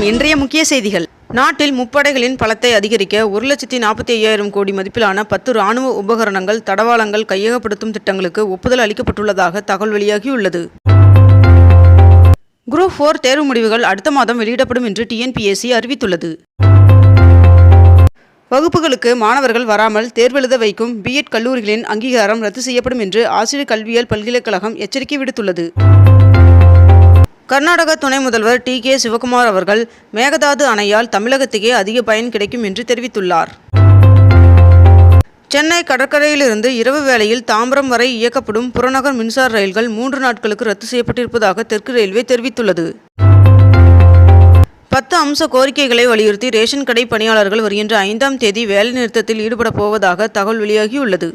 வணக்கம் இன்றைய முக்கிய செய்திகள். நாட்டில் முப்படைகளின் பலத்தை அதிகரிக்க ஒரு லட்சத்தி நாற்பத்தி ஐயாயிரம் கோடி மதிப்பிலான பத்து ராணுவ உபகரணங்கள் தடவாளங்கள் கையகப்படுத்தும் திட்டங்களுக்கு ஒப்புதல் அளிக்கப்பட்டுள்ளதாக தகவல் வெளியாகியுள்ளது. குரூப் ஃபோர் தேர்வு முடிவுகள் அடுத்த மாதம் வெளியிடப்படும் என்று டிஎன்பிஎஸ்சி அறிவித்துள்ளது. வகுப்புகளுக்கு மாணவர்கள் வராமல் தேர்வெழுத வைக்கும் பிஎட் கல்லூரிகளின் அங்கீகாரம் ரத்து செய்யப்படும் என்று ஆசிரியர் கல்வியியல் பல்கலைக்கழகம் எச்சரிக்கை விடுத்துள்ளது. கர்நாடக துணை முதல்வர் டி. கே. சிவகுமார் அவர்கள் மேகதாது அணையால் தமிழகத்துக்கே அதிக பயன் கிடைக்கும் என்று தெரிவித்துள்ளார். சென்னை கடற்கரையிலிருந்து இரவு வேளையில் தாம்பரம் வரை இயக்கப்படும் புறநகர் மின்சார ரயில்கள் மூன்று நாட்களுக்கு ரத்து செய்யப்பட்டிருப்பதாக தெற்கு ரயில்வே தெரிவித்துள்ளது. பத்து அம்ச கோரிக்கைகளை வலியுறுத்தி ரேஷன் கடை பணியாளர்கள் வருகின்ற ஐந்தாம் தேதி வேலைநிறுத்தத்தில் ஈடுபடப் போவதாக தகவல் வெளியாகியுள்ளது.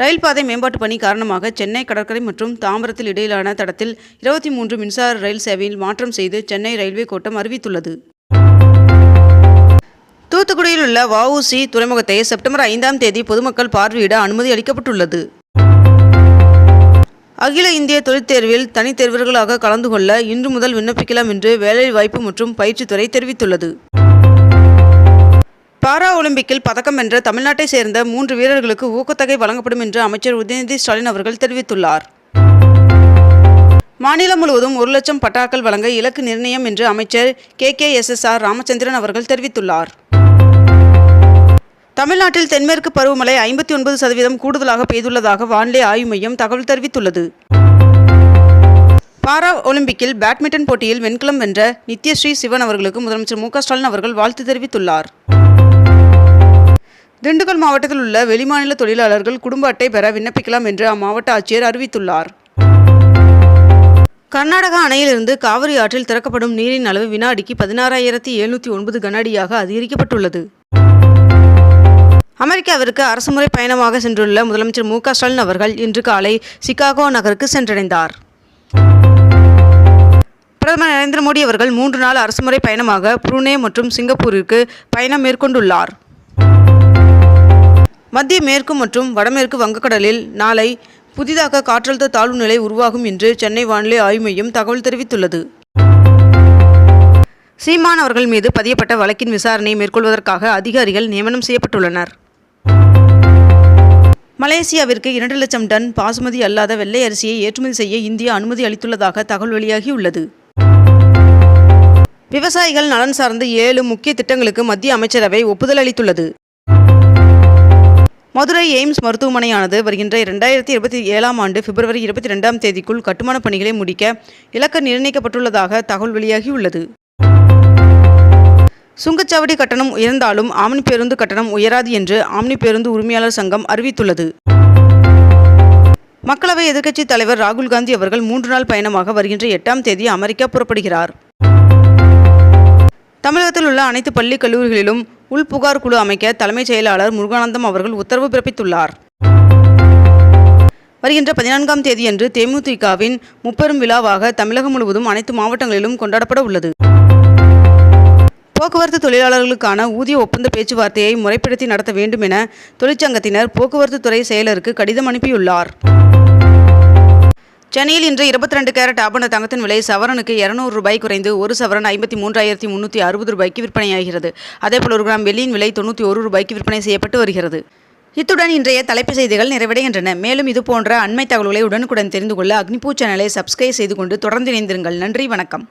ரயில் பாதை மேம்பாட்டு பணி காரணமாக சென்னை கடற்கரை மற்றும் தாம்பரத்தில் இடையிலான தடத்தில் இருபத்தி மூன்று மின்சார ரயில் சேவையில் மாற்றம் செய்து சென்னை ரயில்வே கோட்டம் அறிவித்துள்ளது. தூத்துக்குடியில் உள்ள வஉசி துறைமுகத்தை செப்டம்பர் ஐந்தாம் தேதி பொதுமக்கள் பார்வையிட அனுமதி அளிக்கப்பட்டுள்ளது. அகில இந்திய தொழிற்தேர்வில் தனித்தேர்வர்களாக கலந்து கொள்ள இன்று முதல் விண்ணப்பிக்கலாம் என்று வேலைவாய்ப்பு மற்றும் பயிற்சித்துறை தெரிவித்துள்ளது. பாரா ஒலிம்பிக்கில் பதக்கம் வென்ற தமிழ்நாட்டை சேர்ந்த மூன்று வீரர்களுக்கு ஊக்கத்தொகை வழங்கப்படும் என்று அமைச்சர் உதயநிதி ஸ்டாலின் அவர்கள் தெரிவித்துள்ளார். மாநிலம் முழுவதும் ஒரு லட்சம் பட்டாக்கள் வழங்க இலக்கு நிர்ணயம் என்று அமைச்சர் K K S S R Ramachandran அவர்கள் தெரிவித்துள்ளார். தமிழ்நாட்டில் தென்மேற்கு பருவமழை ஐம்பத்தி ஒன்பது சதவீதம் கூடுதலாக பெய்துள்ளதாக வானிலை ஆய்வு மையம் தகவல் தெரிவித்துள்ளது. பாரா ஒலிம்பிக்கில் பேட்மிண்டன் போட்டியில் வெண்கலம் வென்ற நித்யஸ்ரீ சிவன் அவர்களுக்கு முதலமைச்சர் மு ஸ்டாலின் அவர்கள் வாழ்த்து தெரிவித்துள்ளார். திண்டுக்கல் மாவட்டத்தில் உள்ள வெளிமாநில தொழிலாளர்கள் குடும்ப அட்டை பெற விண்ணப்பிக்கலாம் என்று அம்மாவட்ட ஆட்சியர் அறிவித்துள்ளார். கர்நாடகா அணையிலிருந்து காவிரி ஆற்றில் திறக்கப்படும் நீரின் அளவு வினாடிக்கு பதினாறாயிரத்தி எழுநூற்றி ஒன்பது கனஅடியாக அதிகரிக்கப்பட்டுள்ளது. அமெரிக்காவிற்கு அரசுமுறை பயணமாக சென்றுள்ள முதலமைச்சர் மு ஸ்டாலின் அவர்கள் இன்று காலை சிகாகோ நகருக்கு சென்றடைந்தார். பிரதமர் நரேந்திர மோடி அவர்கள் மூன்று நாள் அரசுமுறை பயணமாக புருனே மற்றும் சிங்கப்பூரிற்கு பயணம் மேற்கொண்டுள்ளார். மத்திய மேற்கு மற்றும் வடமேற்கு வங்கக்கடலில் நாளை புதிதாக காற்றழுத்த தாழ்வு நிலை உருவாகும் என்று சென்னை வானிலை ஆய்வு மையம் தகவல் தெரிவித்துள்ளது. சீமான் அவர்கள் மீது பதியப்பட்ட வழக்கின் விசாரணையை மேற்கொள்வதற்காக அதிகாரிகள் நியமனம் செய்யப்பட்டுள்ளனர். மலேசியாவிற்கு இரண்டு லட்சம் டன் பாசுமதி அல்லாத வெள்ளை அரிசியை ஏற்றுமதி செய்ய இந்தியா அனுமதி அளித்துள்ளதாக தகவல் வெளியாகியுள்ளது. விவசாயிகள் நலன் சார்ந்த ஏழு முக்கிய திட்டங்களுக்கு மத்திய அமைச்சரவை ஒப்புதல் அளித்துள்ளது. மதுரை எய்ம்ஸ் மருத்துவமனையானது வருகின்ற இரண்டாயிரத்தி இருபத்தி ஏழாம் ஆண்டு பிப்ரவரி இருபத்தி ரெண்டாம் தேதிக்குள் கட்டுமானப் பணிகளை முடிக்க இலக்கு நிர்ணயிக்கப்பட்டுள்ளதாக தகவல் வெளியாகியுள்ளது. சுங்கச்சாவடி கட்டணம் உயர்ந்தாலும் ஆம்னி பேருந்து கட்டணம் உயராது என்று ஆம்னி பேருந்து உரிமையாளர் சங்கம் அறிவித்துள்ளது. மக்களவை எதிர்க்கட்சித் தலைவர் ராகுல் காந்தி அவர்கள் மூன்று நாள் பயணமாக வருகின்ற எட்டாம் தேதி அமெரிக்கா புறப்படுகிறார். தமிழகத்தில் உள்ள அனைத்து பள்ளி கல்லூரிகளிலும் உள்புகார் குழு அமைக்க தலைமைச் செயலாளர் முருகானந்தம் அவர்கள் உத்தரவு பிறப்பித்துள்ளார். வருகின்ற பதினான்காம் தேதியன்று தேமுதிகவின் முப்பெரும் விழாவாக தமிழகம் முழுவதும் அனைத்து மாவட்டங்களிலும் கொண்டாடப்பட உள்ளது. போக்குவரத்து தொழிலாளர்களுக்கான ஊதிய ஒப்பந்த பேச்சுவார்த்தையை முறைப்படுத்தி நடத்த வேண்டும் என தொழிற்சங்கத்தினர் போக்குவரத்து துறை செயலருக்கு கடிதம் அனுப்பியுள்ளார். சென்னையில் இன்று இருபத்தி ரெண்டு கேரட் ஆபண தங்கத்தின் விலை சவரனுக்கு இருநூறு ரூபாய் குறைந்து ஒரு சவரன் ஐம்பத்தி மூன்றாயிரத்தி முன்னூற்றி அறுபது ரூபாய்க்கு விற்பனையாகிறது. அதேபோல் ஒரு கிராம் வெள்ளியின் விலை தொண்ணூற்றி ஒரு ரூபாய்க்கு விற்பனை செய்யப்பட்டு வருகிறது. இத்துடன் இன்றைய தலைப்புச் செய்திகள் நிறைவடைகின்றன. மேலும் இது போன்ற அண்மை தகவல்களை உடனுக்குடன் தெரிந்து கொள்ள அக்னிபூ சேனலை சப்ஸ்கிரைப் செய்து கொண்டு தொடர்ந்து இணைந்திருங்கள். நன்றி வணக்கம்.